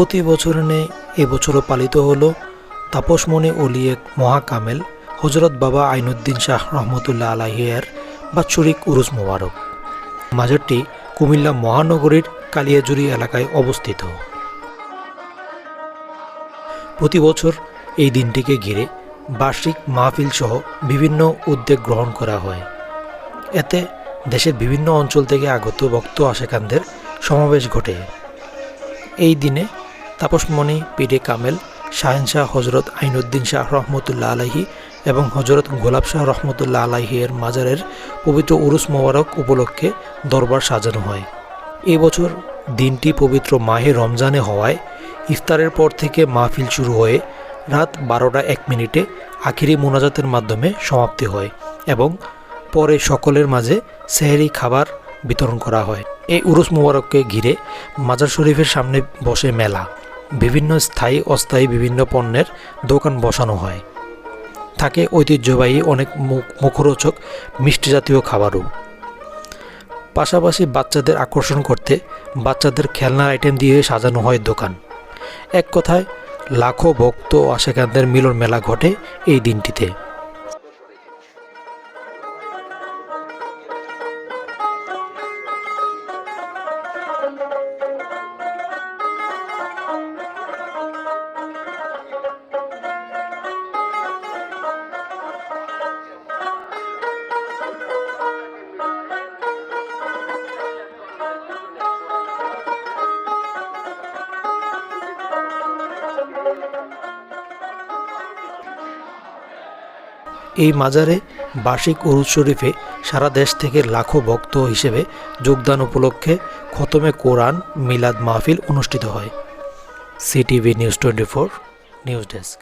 প্রতি বছরে নে এবছরও পালিত হলো তাপসমণি অলিয়েক মহাকামেল, হজরত বাবা আইনুদ্দিন শাহ রহমতুল্লাহ আলাহিয়ার বাৎসরিক উরুস মোবারক। মাজারটি কুমিল্লা মহানগরীর কালিয়াজুরি এলাকায় অবস্থিত। প্রতি বছর এই দিনটিকে ঘিরে বার্ষিক মাহফিল সহ বিভিন্ন উদ্যোগ গ্রহণ করা হয়। এতে দেশের বিভিন্ন অঞ্চল থেকে আগত ভক্ত আশেকানদের সমাবেশ ঘটে। এই দিনে তাপসমণি পিডে কামেল শাহেনশাহ হজরত আইনুদ্দিন শাহ রহমতুল্লাহ আলাহি এবং হজরত গোলাপ শাহ রহমতুল্লাহ আলাহিয়ের মাজারের পবিত্র উরুস মোবারক উপলক্ষে দরবার সাজানো হয়। এই বছর দিনটি পবিত্র মাহে রমজানে হওয়ায় ইফতারের পর থেকে মাহফিল শুরু হয়ে রাত বারোটা এক মিনিটে আখিরি মোনাজাতের মাধ্যমে সমাপ্তি হয় এবং পরে সকলের মাঝে সেহেরি খাবার বিতরণ করা হয়। এই উরুস মোবারককে ঘিরে মাজার শরীফের সামনে বসে মেলা। বিভিন্ন স্থায়ী, অস্থায়ী বিভিন্ন পণ্যের দোকান বসানো হয়। থাকে ঐতিহ্যবাহী অনেক মুখ- মুখরোচক মিষ্টি জাতীয় খাবারও। পাশাপাশি বাচ্চাদের আকর্ষণ করতে বাচ্চাদের খেলনার আইটেম দিয়ে সাজানো হয় দোকান। এক কথায়, লাখো ভক্ত ও আশেকানদের মিলন মেলা ঘটে এই দিনটিতে। এই মাজারে বার্ষিক উরুজ শরীফে সারা দেশ থেকে লাখো ভক্ত হিসেবে যোগদান উপলক্ষে খতমে কোরআন মিলাদ মাহফিল অনুষ্ঠিত হয়। CTV news twenty four, news desk.